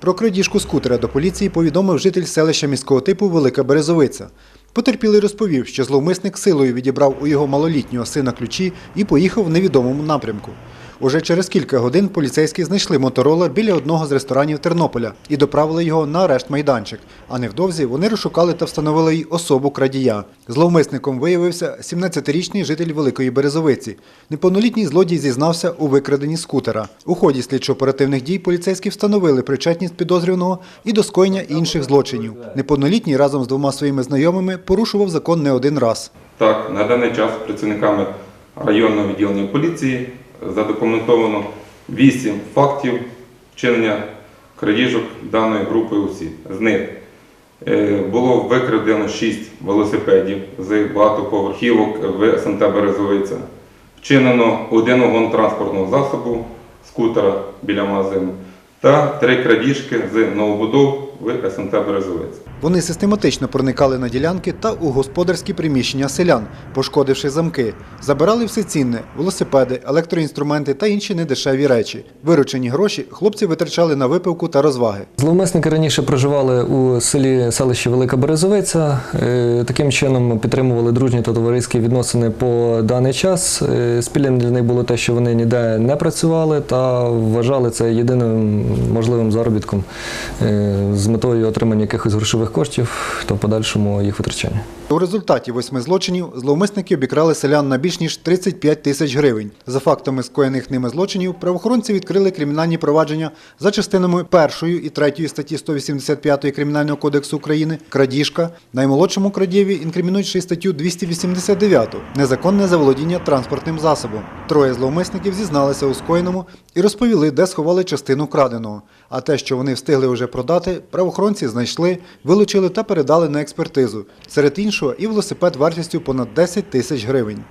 Про крадіжку скутера до поліції повідомив житель селища міського типу Велика Березовиця. Потерпілий розповів, що зловмисник силою відібрав у його малолітнього сина ключі і поїхав в невідомому напрямку. Уже через кілька годин поліцейські знайшли моторола біля одного з ресторанів Тернополя і доправили його на арешт майданчик. А невдовзі вони розшукали та встановили й особу крадія. Зловмисником виявився 17-річний житель Великої Березовиці. Неповнолітній злодій зізнався у викраденні скутера. У ході слідчо-оперативних дій поліцейські встановили причетність підозрюваного і до скоєння інших злочинів. Неповнолітній разом з двома своїми знайомими порушував закон не один раз. Так, на даний час працівниками районного відділення поліції задокументовано 8 фактів вчинення крадіжок даної групи осіб. З них е, було викрадено 6 велосипедів з багатоповерхівок в СМТ Березовиця. Вчинено один угон транспортного засобу скутера біля магазину та три крадіжки з новобудов в СМТ Березовиця. Вони систематично проникали на ділянки та у господарські приміщення селян, пошкодивши замки. Забирали все цінне – велосипеди, електроінструменти та інші недешеві речі. Виручені гроші хлопці витрачали на випивку та розваги. Зловмисники раніше проживали у селі селищі Велика Березовиця. Е, Таким чином підтримували дружні та товариські відносини по даний час. Е, Спільним для них було те, що вони ніде не працювали та вважали це єдиним можливим заробітком е, з метою отримання якихось грошових коштів та в подальшому їх витрачання. У результаті восьми злочинів зловмисники обікрали селян на більш ніж 35 тисяч гривень. За фактами скоєних ними злочинів правоохоронці відкрили кримінальні провадження за частинами 1 і 3 статті 185 Кримінального кодексу України крадіжка. Наймолодшому ще й статтю 289 незаконне заволодіння транспортним засобом. Троє зловмисників зізналися у скоєному і розповіли, де сховали частину краденого. А те, що вони встигли вже продати, правоохоронці знайшли, вилучили та передали на експертизу. Серед іншого і велосипед вартістю понад 10 тисяч гривень.